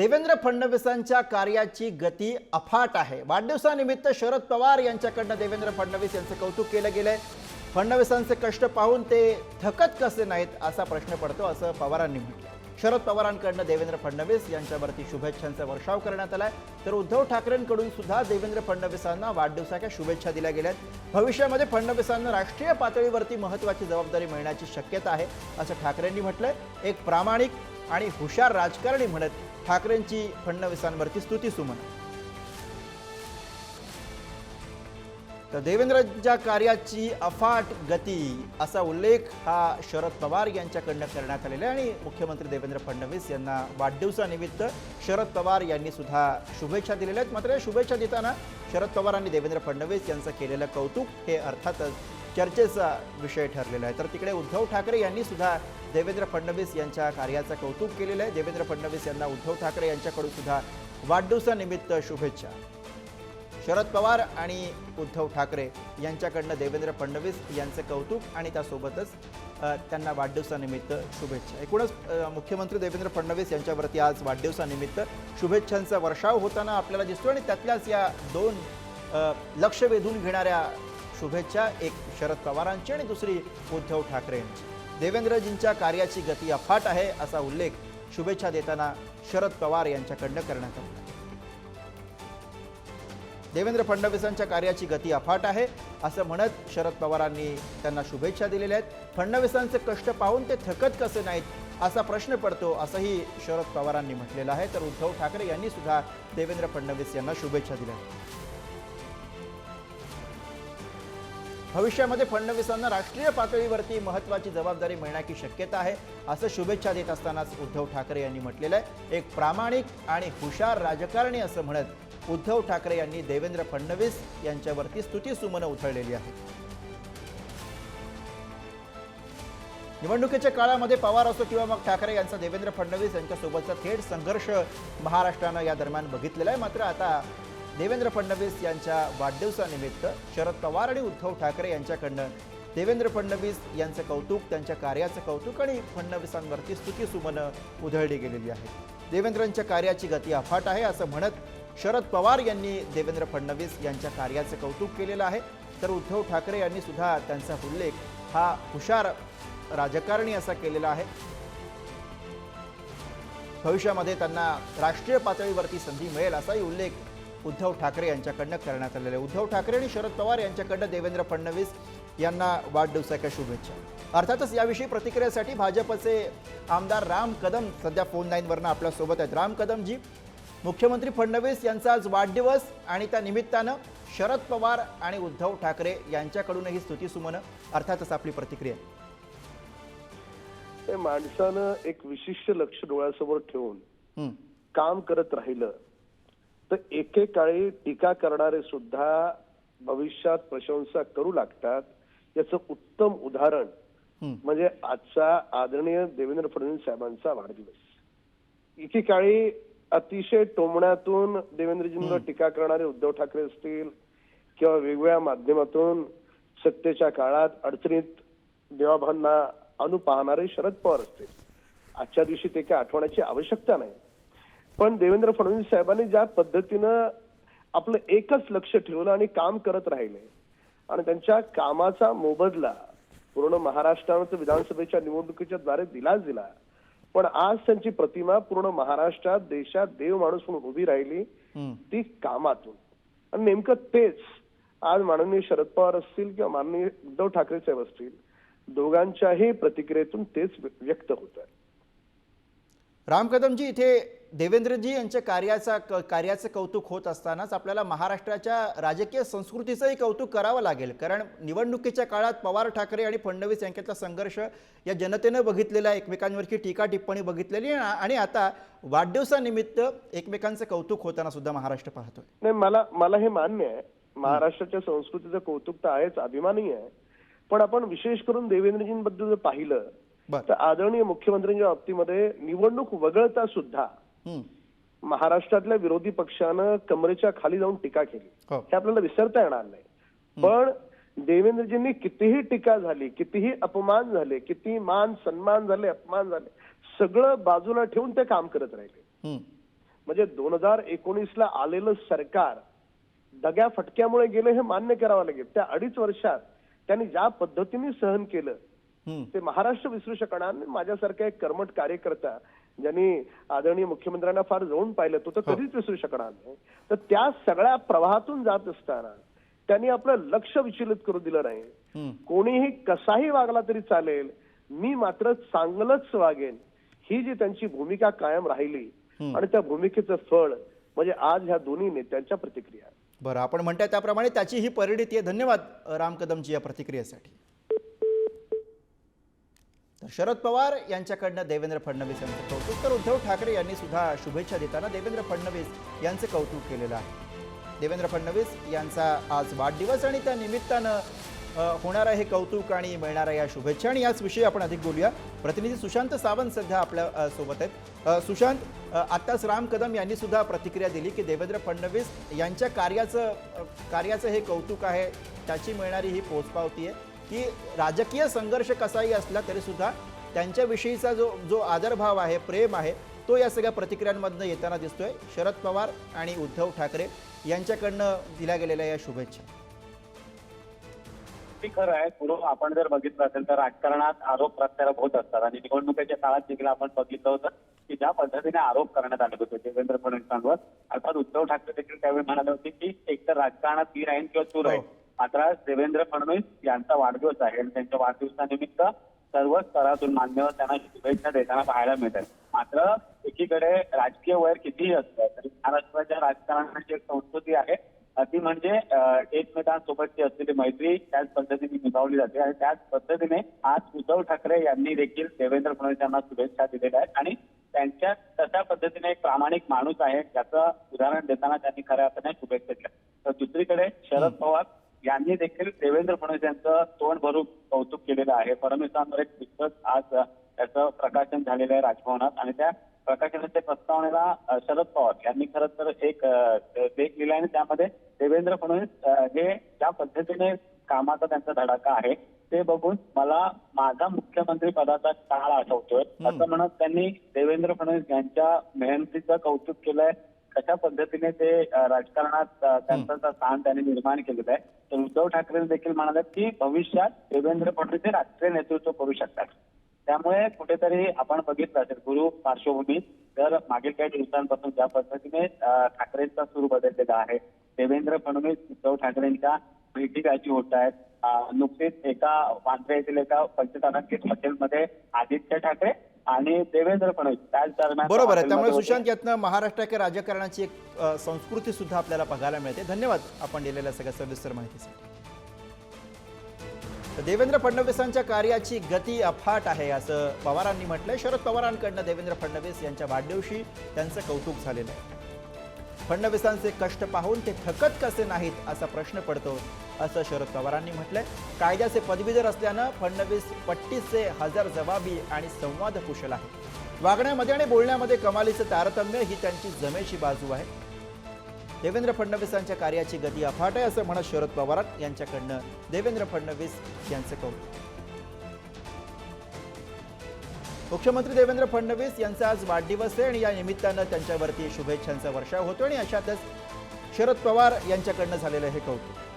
देवेंद्र फडणवीसांच्या कार्याची गती अफाट आहे. वाढदिवसानिमित्त शरद पवार यांच्याकडनं देवेंद्र फडणवीस यांचं कौतुक केलं गेलंय. फडणवीसांचे कष्ट पाहून ते थकत कसे नाहीत असा प्रश्न पडतो असं पवारांनी म्हटलं शरद पवारांकडनं देवेंद्र फडणवीस यांच्यावरती शुभेच्छांचा वर्षाव करण्यात आलाय. तर उद्धव ठाकरेंकडून सुद्धा देवेंद्र फडणवीसांना वाढदिवसाच्या शुभेच्छा दिल्या गेल्यात. भविष्यामध्ये फडणवीसांना राष्ट्रीय पातळीवरती महत्त्वाची जबाबदारी मिळण्याची शक्यता आहे असं ठाकरेंनी म्हटलंय. एक प्रामाणिक आणि हुशार राजकारणी म्हणत ठाकरेंची फडणवीसांवरती स्तुती सुमन. तर देवेंद्रच्या कार्याची अफाट गती असा उल्लेख हा शरद पवार यांच्याकडनं करण्यात आलेला आहे. आणि मुख्यमंत्री देवेंद्र फडणवीस यांना वाढदिवसानिमित्त शरद पवार यांनी सुद्धा शुभेच्छा दिलेल्या आहेत. मात्र या शुभेच्छा देताना शरद पवार आणि देवेंद्र फडणवीस यांचं केलेलं कौतुक हे अर्थातच चर्चेचा विषय ठरलेला आहे. तर तिकडे उद्धव ठाकरे यांनी सुद्धा देवेंद्र फडणवीस यांच्या कार्याचं कौतुक केलेलं आहे. देवेंद्र फडणवीस यांना उद्धव ठाकरे यांच्याकडून सुद्धा वाढदिवसानिमित्त शुभेच्छा. शरद पवार आणि उद्धव ठाकरे यांच्याकडनं देवेंद्र फडणवीस यांचं कौतुक आणि त्यासोबतच त्यांना वाढदिवसानिमित्त शुभेच्छा. एकूणच मुख्यमंत्री देवेंद्र फडणवीस यांच्यावरती आज वाढदिवसानिमित्त शुभेच्छांचा वर्षाव होताना आपल्याला दिसतो आणि त्यातल्याच या दोन लक्ष वेधून घेणाऱ्या शुभेच्छा एक शरद पवारांची आणि दुसरी उद्धव ठाकरे यांची देवेंद्रजींच्या कार्याची गती अफाट आहे असा उल्लेख शुभेच्छा देताना शरद पवार यांच्याकडनं करण्यात आला. देवेंद्र फडणवीसांच्या कार्याची गती अफाट आहे असं म्हणत शरद पवारांनी त्यांना शुभेच्छा दिलेल्या आहेत. फडणवीसांचे कष्ट पाहून ते थकत कसे नाहीत असा प्रश्न पडतो असंही शरद पवारांनी म्हटलेलं आहे. तर उद्धव ठाकरे यांनी सुद्धा देवेंद्र फडणवीस यांना शुभेच्छा दिल्या भविष्यामध्ये फडणवीसांना राष्ट्रीय पातळीवरती महत्त्वाची जबाबदारी मिळण्याची शक्यता आहे असं शुभेच्छा देत असतानाच उद्धव ठाकरे यांनी म्हटलेलं आहे. एक प्रामाणिक आणि हुशार राजकारणी असं म्हणत उद्धव ठाकरे यांनी देवेंद्र फडणवीस यांच्यावरती स्तुतीसुमनं उथळलेली आहे. निवडणुकीच्या काळामध्ये पवार असो किंवा मग ठाकरे यांचा देवेंद्र फडणवीस यांच्यासोबतचा थेट संघर्ष महाराष्ट्रानं या दरम्यान बघितलेला आहे. मात्र आता देवेंद्र फडणवीस यांच्या वाढदिवसानिमित्त शरद पवार आणि उद्धव ठाकरे यांच्याकडनं देवेंद्र फडणवीस यांचं कौतुक त्यांच्या कार्याचं कौतुक आणि फडणवीसांवरती स्तुतीसुमनं उधळली गेलेली आहे. देवेंद्रांच्या कार्याची गती अफाट आहे असं म्हणत शरद पवार यांनी देवेंद्र फडणवीस यांच्या कार्याचं कौतुक केलेलं आहे. तर उद्धव ठाकरे यांनी सुद्धा त्यांचा उल्लेख हा हुशार राजकारणी असा केलेला आहे. भविष्यामध्ये त्यांना राष्ट्रीय पातळीवरती संधी मिळेल असाही उल्लेख उद्धव ठाकरे यांच्याकडनं करण्यात आलेला. आहे उद्धव ठाकरे आणि शरद पवार यांच्याकडनं देवेंद्र फडणवीस यांना वाढदिवसाच्या शुभेच्छा. अर्थातच याविषयी प्रतिक्रियेसाठी भाजपचे आमदार राम कदम सध्या फोन लाईनवरनं आपल्यासोबत आहेत. राम कदमजी मुख्यमंत्री फडणवीस यांचा आज वाढदिवस आणि त्या निमित्तानं शरद पवार आणि उद्धव ठाकरे यांच्याकडूनही स्तुतीसुमनं अर्थातच आपली प्रतिक्रिया. माणसानं एक विशिष्ट लक्ष डोळ्यासमोर ठेवून. काम करत राहिलं. तर एकेकाळी टीका करणारे सुद्धा भविष्यात प्रशंसा करू लागतात. याचं उत्तम उदाहरण. म्हणजे आजचा आदरणीय देवेंद्र फडणवीस साहेबांचा वाढदिवस. एकेकाळी अतिशय टोमण्यातून देवेंद्रजींवर टीका करणारे उद्धव ठाकरे असतील किंवा वेगवेगळ्या माध्यमातून सत्तेच्या काळात अडचणीत देवाभांना अनु पाहणारे शरद पवार असतील. आजच्या दिवशी ते काही आठवण्याची आवश्यकता नाही. पण देवेंद्र फडणवीस साहेबांनी ज्या पद्धतीनं आपलं एकच लक्ष ठेवलं आणि काम करत राहिले आणि त्यांच्या कामाचा मोबदला पूर्ण महाराष्ट्रानं विधानसभेच्या निवडणुकीच्या द्वारे दिलाच दिला पण आज त्यांची प्रतिमा पूर्ण महाराष्ट्रात देशात देव माणूस म्हणून उभी राहिली. ती कामातून आणि नेमकं तेच आज माननीय शरद पवार असतील किंवा माननीय उद्धव ठाकरे साहेब असतील दोघांच्याही प्रतिक्रियेतून तेच व्यक्त होत आहे राम कदमजी इथे देवेंद्रजी यांच्या कार्याचा क- कार्याचं कौतुक होत असतानाच आपल्याला महाराष्ट्राच्या राजकीय संस्कृतीचंही कौतुक करावं लागेल. कारण निवडणुकीच्या काळात पवार ठाकरे आणि फडणवीस यांच्यातला संघर्ष या जनतेनं बघितलेला एकमेकांवरची टीका टिप्पणी बघितलेली आहे. आणि आता वाढदिवसानिमित्त एकमेकांचं कौतुक होताना सुद्धा महाराष्ट्र पाहतोय. नाही मला मला हे मान्य आहे. महाराष्ट्राच्या संस्कृतीचं कौतुक तर आहेच अभिमानी आहे. पण आपण विशेष करून देवेंद्रजींबद्दल जर पाहिलं तर आदरणीय मुख्यमंत्र्यांच्या बाबतीमध्ये निवडणूक वगळता सुद्धा. महाराष्ट्रातल्या विरोधी पक्षानं कमरेच्या खाली जाऊन टीका केली. हो. हे आपल्याला विसरता येणार नाही. पण देवेंद्रजींनी कितीही टीका झाली कितीही अपमान झाले किती मान सन्मान झाले अपमान झाले सगळं बाजूला ठेवून ते काम करत राहिले. म्हणजे दोन हजार एकोणीसला आलेलं सरकार दग्या फटक्यामुळे गेलं हे मान्य करावं लागेल. त्या अडीच वर्षात त्यांनी ज्या पद्धतीने सहन केलं. ते महाराष्ट्र विसरू शकणार नाही. माझ्यासारखा एक कर्मठ कार्यकर्ता ज्यांनी आदरणीय मुख्यमंत्र्यांना फार जवळून पाहिलं तो तर कधीच विसरू शकणार नाही तर त्या सगळ्या प्रवाहातून जात असताना त्यांनी आपलं लक्ष विचलित करू दिलं नाही. कोणीही कसाही वागला तरी चालेल मी मात्र चांगलंच वागेन ही जी त्यांची भूमिका कायम राहिली. आणि त्या भूमिकेचं फळ म्हणजे आज ह्या दोन्ही नेत्यांच्या प्रतिक्रिया. बरं आपण म्हणताय त्याप्रमाणे त्याची ही परिणिती आहे धन्यवाद राम कदमजी या प्रतिक्रियेसाठी तर शरद पवार यांच्याकडनं देवेंद्र फडणवीस यांचं कौतुक. तर उद्धव ठाकरे यांनी सुद्धा शुभेच्छा देताना देवेंद्र फडणवीस यांचं कौतुक केलेलं आहे. देवेंद्र फडणवीस यांचा आज वाढदिवस आणि त्या निमित्तानं होणारं हे कौतुक आणि मिळणाऱ्या या शुभेच्छा. आणि याच विषयी आपण अधिक बोलूया. प्रतिनिधी सुशांत सावंत सध्या आपल्यासोबत आहेत. सुशांत आत्ताच राम कदम यांनी सुद्धा प्रतिक्रिया दिली की देवेंद्र फडणवीस यांच्या कार्याचं कार्याचं हे कौतुक आहे. त्याची मिळणारी ही पोचपावती आहे. की राजकीय संघर्ष कसाही असला तरी सुद्धा त्यांच्याविषयीचा जो जो आदरभाव आहे प्रेम आहे तो या सगळ्या प्रतिक्रियांमधनं येताना दिसतोय. शरद पवार आणि उद्धव ठाकरे यांच्याकडनं दिल्या गेलेल्या या शुभेच्छा. खरं आहे. पूर्व आपण जर बघितलं असेल तर राजकारणात आरोप प्रत्यारोप होत असतात आणि निवडणुकीच्या काळात देखील आपण बघितलं होतं की ज्या पद्धतीने आरोप करण्यात आले होते देवेंद्र फडणवीसांवर. अर्थात उद्धव ठाकरे देखील त्यावेळी म्हणाले होते की एकतर राजकारणात ती राहील किंवा तू राहील. हो. मात्र आज देवेंद्र फडणवीस यांचा वाढदिवस आहे. आणि त्यांच्या वाढदिवसानिमित्त सर्व स्तरातून मान्यवर त्यांना शुभेच्छा देताना पाहायला मिळतात. मात्र एकीकडे राजकीय वैर कितीही असलं तरी महाराष्ट्राच्या राजकारणाची एक संस्कृती आहे. ती म्हणजे एकमेकांसोबतची असलेली मैत्री त्याच पद्धतीने निभावली जाते. आणि त्याच पद्धतीने आज उद्धव ठाकरे यांनी देखील देवेंद्र फडणवीस यांना शुभेच्छा दिलेल्या आहेत. आणि त्यांच्या तशा पद्धतीने एक प्रामाणिक माणूस आहे त्याचं उदाहरण देताना त्यांनी खऱ्या अर्थाने शुभेच्छा दिल्या. तर दुसरीकडे शरद पवार यांनी देखील देवेंद्र फडणवीस यांचं तोंड भरून कौतुक केलेलं आहे. फडणवीसांवर एक पुस्तक आज त्याचं प्रकाशन झालेलं आहे राजभवनात. आणि त्या प्रकाशनाच्या प्रस्तावनेला शरद पवार यांनी खरं तर एक लेख लिहिला आणि त्यामध्ये देवेंद्र फडणवीस हे ज्या पद्धतीने कामाचा त्यांचा धडाका आहे ते बघून मला माझा मुख्यमंत्री पदाचा काळ आठवतोय. असं म्हणत त्यांनी देवेंद्र फडणवीस यांच्या मेहनतीचं कौतुक केलंय. कशा पद्धतीने ते राजकारणात त्यांचा स्थान त्यांनी निर्माण केलेलं आहे तर उद्धव ठाकरे देखील म्हणाले की भविष्यात देवेंद्र फडणवीस हे राष्ट्रीय नेतृत्व करू शकतात. त्यामुळे कुठेतरी आपण बघितलं असेल गुरु पार्श्वभूमीत तर मागील काही दिवसांपासून ज्या पद्धतीने ठाकरेंचा सूर बदललेला आहे देवेंद्र फडणवीस उद्धव ठाकरेंच्या भेटी गाठी होत आहेत नुकतीच एका वांद्रे येथील एका पंचतारांकित हॉटेलमध्ये आदित्य ठाकरे आणि देवेंद्र फडणवीस त्याच दरम्यान बरोबर आहे. त्यामुळे. सुशांत यातनं महाराष्ट्राच्या राजकारणाची एक संस्कृती सुद्धा आपल्याला बघायला मिळते. धन्यवाद आपण दिलेल्या सगळ्या सविस्तर माहितीसाठी. तर देवेंद्र फडणवीसांच्या कार्याची गती अफाट आहे असं पवारांनी म्हटलंय. शरद पवारांकडनं देवेंद्र फडणवीस यांच्या वाढदिवशी त्यांचं कौतुक झालेलं आहे. फडणवीसांचे कष्ट पाहून ते थकत कसे नाहीत असा प्रश्न पडतो. असं शरद पवारांनी म्हटलंय. कायद्याचे पदवीधर असल्यानं फडणवीस पट्टीसचे हजार जबाबी आणि संवाद कुशल आहे वागण्यामध्ये आणि बोलण्यामध्ये कमालीचं तारतम्य ही त्यांची जमेची बाजू आहे. देवेंद्र फडणवीसांच्या कार्याची गती अफाट आहे असं म्हणत शरद पवार यांच्याकडनं देवेंद्र फडणवीस यांचं कौतुक. मुख्यमंत्री देवेंद्र फडणवीस यांचा आज वाढदिवस आहे आणि या निमित्तानं त्यांच्यावरती शुभेच्छांचा वर्षाव होतो आणि अशातच शरद पवार यांच्याकडनं झालेलं हे कौतुक.